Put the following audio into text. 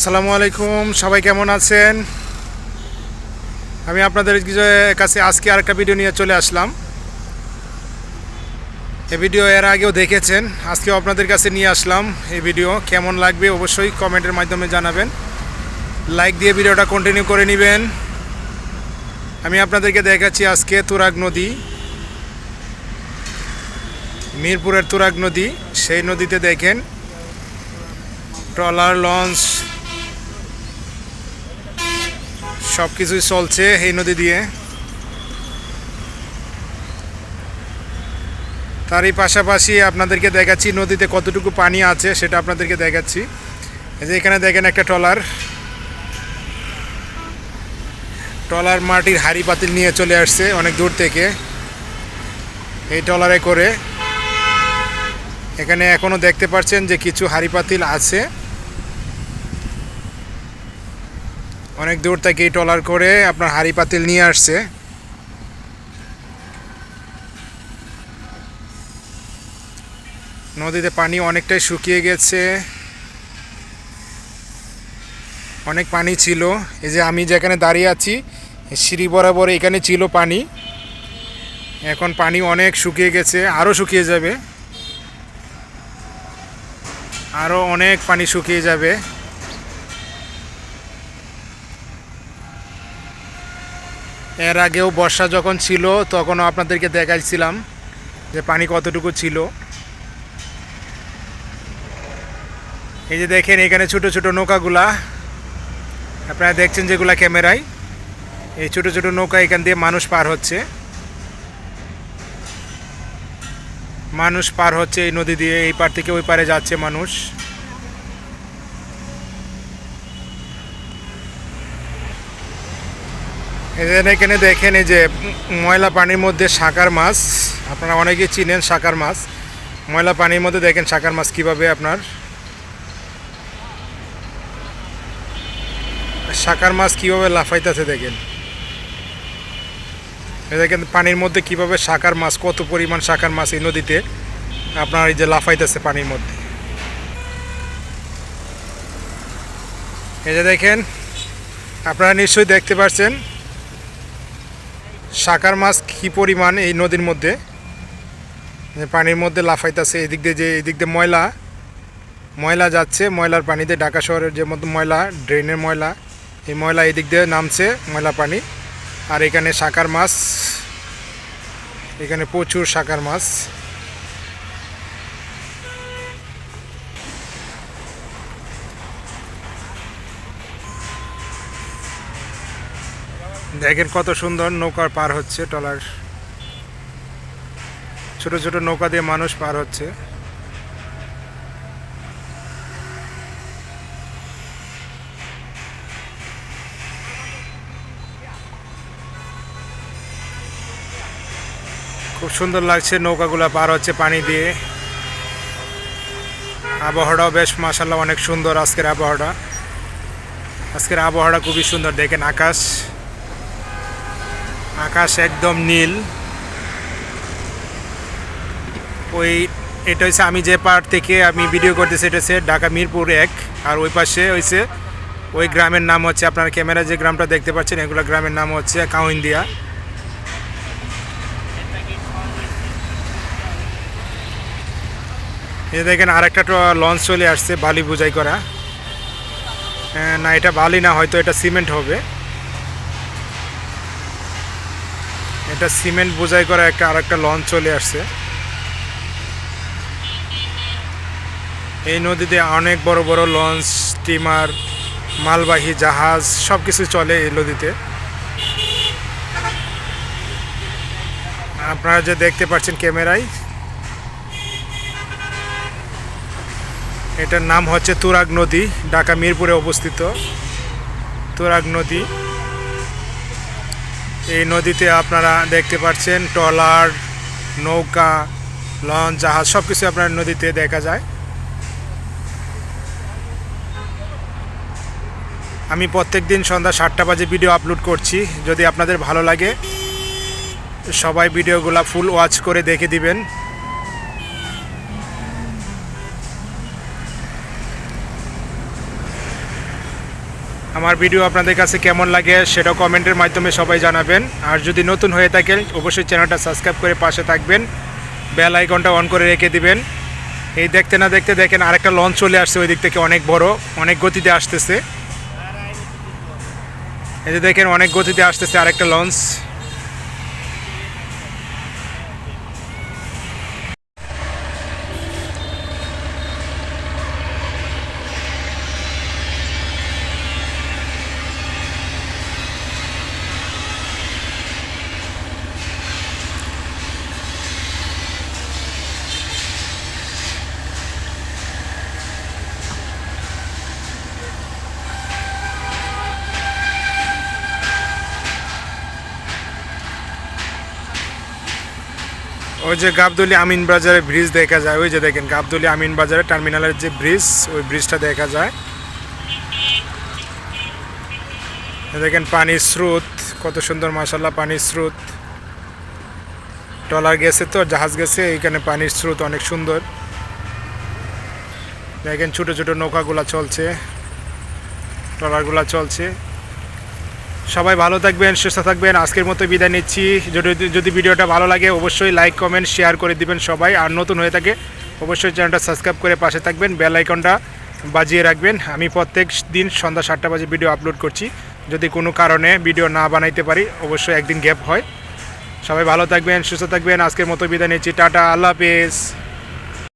আসসালামু আলাইকুম, সবাই কেমন আছেন? আমি আপনাদের কাছে আজকে আরেকটা ভিডিও নিয়ে চলে আসলাম। এই ভিডিও এর আগেও দেখেছেন, আজকেও আপনাদের কাছে নিয়ে আসলাম এই ভিডিও। কেমন লাগবে অবশ্যই কমেন্টের মাধ্যমে জানাবেন। লাইক দিয়ে ভিডিওটা কন্টিনিউ করে নেবেন। আমি আপনাদেরকে দেখাচ্ছি আজকে তুরাগ নদী। মিরপুরের তুরাগ নদী, সেই নদীতে দেখেন ট্রলার লঞ্চ সব কিছুই চলছে এই নদী দিয়ে। তারই পাশাপাশি আপনাদেরকে দেখাচ্ছি নদীতে কতটুকু পানি আছে, সেটা আপনাদেরকে দেখাচ্ছি। এই যে এখানে দেখেন একটা ট্রলার। ট্রলার মাটির হাড়ি পাতিল নিয়ে চলে আসছে অনেক দূর থেকে। এই ট্রলারে করে। এখানে এখনও দেখতে পাচ্ছেন যে কিছু হাড়ি পাতিল আছে। অনেক দূর থেকে এই ট্রলার করে আপনার হাড়ি পাতিল নিয়ে আসছে। নদীতে পানি অনেকটাই শুকিয়ে গেছে। অনেক পানি ছিল। এই যে আমি যেখানে দাঁড়িয়ে আছি, সিঁড়ি বরাবর এখানে ছিল পানি। এখন পানি অনেক শুকিয়ে গেছে আরও শুকিয়ে যাবে। আরও অনেক পানি শুকিয়ে যাবে। এর আগেও বর্ষা যখন ছিল, তখনও আপনাদেরকে দেখাইছিলাম যে পানি কতটুকু ছিল। এই যে দেখেন, এখানে ছোট ছোট নৌকাগুলা। আপনারা দেখছেন যেগুলা ক্যামেরায়। এই ছোট ছোট নৌকা এখান দিয়ে মানুষ পার হচ্ছে। মানুষ পার হচ্ছে এই নদী দিয়ে, এই পার থেকে ওই পারে যাচ্ছে মানুষ। এদের এখানে দেখেন এই যে ময়লা পানির মধ্যে শাকার মাছ। আপনারা অনেকেই চিনেন শাকার মাছ। ময়লা পানির মধ্যে দেখেন শাকার মাছ কীভাবে আপনার শাকার মাছ কীভাবে লাফাইতেছে দেখেন। দেখেন পানির মধ্যে কীভাবে শাকার মাছ, কত পরিমাণ শাকার মাছ এই নদীতে আপনার এই যে লাফাইতেছে পানির মধ্যে। এই যে দেখেন, আপনারা নিশ্চয়ই দেখতে পাচ্ছেন শাকার মাছ কী পরিমাণ এই নদীর মধ্যে? পানির মধ্যে লাফাইতেছে, এদিক দিয়ে যে, এদিক দিয়ে ময়লা ময়লা যাচ্ছে, ময়লার পানিতে ঢাকা শহরের যে মতো ময়লা, ড্রেনের ময়লা, এই ময়লা এদিক দিয়ে নামছে, ময়লা পানি। আর এখানে শাকার মাছ, এখানে প্রচুর শাকার মাছ। দেখেন কত সুন্দর নৌকার পার হচ্ছে ট্রলার। ছোট ছোট নৌকা দিয়ে মানুষ পার হচ্ছে। খুব সুন্দর লাগছে নৌকাগুলো পার হচ্ছে পানি দিয়ে। আবহাওয়াটাও বেশ মাসাল্লাহ অনেক সুন্দর আজকের আবহাওয়াটা। আজকের আবহাওয়াটা খুবই সুন্দর। দেখেন আকাশ। আকাশ একদম নীল। ওই, এটা হচ্ছে আমি যে পার্ট থেকে আমি ভিডিও করতেছি, এটা হচ্ছে ঢাকা মিরপুর এক। আর ওই পাশে হয়েছে ওই গ্রামের নাম হচ্ছে, আপনার ক্যামেরা যে গ্রামটা দেখতে পাচ্ছেন, এগুলো গ্রামের নাম হচ্ছে কাউইন্দিয়া এই দেখেন আরেকটা লঞ্চ চলে আসছে, বালি বোঝাই করা। না, এটা বালি না, হয়তো এটা সিমেন্ট হবে। এটা সিমেন্ট বোঝাই করা একটা আরেকটা লঞ্চ চলে আসছে। এই নদীতে অনেক বড় বড় লঞ্চ স্টিমার মালবাহী জাহাজ সব কিছু চলে এই নদীতে। আপনারা যে দেখতে পাচ্ছেন ক্যামেরায়, এটার নাম হচ্ছে তুরাগ নদী, ঢাকা মিরপুরে অবস্থিত। তুরাগ নদী এই নদীতে আপনারা দেখতে পাচ্ছেন ট্রলার, নৌকা, লঞ্চ, জাহাজ সব কিছু আপনার নদীতে দেখা যায়। আমি প্রত্যেক দিন সন্ধ্যা সাতটা বাজে ভিডিও আপলোড করছি। যদি আপনাদের ভালো লাগে, সবাই ভিডিওগুলো ফুল ওয়াচ করে দেখে দিবেন। আমার ভিডিও আপনাদের কাছে কেমন লাগে সেটা কমেন্টের মাধ্যমে সবাই জানাবেন। আর যদি নতুন হয়ে থাকেন, অবশ্যই চ্যানেলটা সাবস্ক্রাইব করে পাশে থাকবেন। বেল আইকনটা অন করে রেখে দিবেন। এই দেখতে না দেখতে দেখেন আরেকটা লঞ্চ চলে আসছে ওই দিক থেকে অনেক বড়, অনেক গতিতে আসতেছে। এই যে দেখেন অনেক গতিতে আসতেছে আরেকটা লঞ্চ ওই যে গাবদলি আমিন বাজারে ব্রিজ দেখা যায়, ওই যে দেখেন গাবদলি আমিন বাজারে টার্মিনালের যে ব্রিজ ওই ব্রিজটা দেখা যায়। দেখেন পানির স্রোত, কত সুন্দর মাসাল্লাহ পানির স্রোত। ট্রলার গেছে তো, জাহাজ গেছে, এইখানে পানির স্রোত অনেক সুন্দর। দেখেন ছোট ছোট নৌকাগুলা চলছে, ট্রলারগুলা চলছে। সবাই ভালো থাকবেন, সুস্থ থাকবেন। আজকের মতো বিদায় নিচ্ছি। যদি যদি ভিডিওটা ভালো লাগে, অবশ্যই লাইক কমেন্ট শেয়ার করে দিবেন সবাই। আর নতুন হয়ে থাকে, অবশ্যই চ্যানেলটা সাবস্ক্রাইব করে পাশে থাকবেন বেল আইকনটা বাজিয়ে রাখবেন। আমি প্রত্যেক দিন সন্ধ্যা সাতটা বাজে ভিডিও আপলোড করছি। যদি কোনো কারণে ভিডিও না বানাইতে পারি, অবশ্যই একদিন গ্যাপ হয়। সবাই ভালো থাকবেন, সুস্থ থাকবেন। আজকের মতো বিদায় নিচ্ছি। টাটা, আল্লাহ হাফেজ।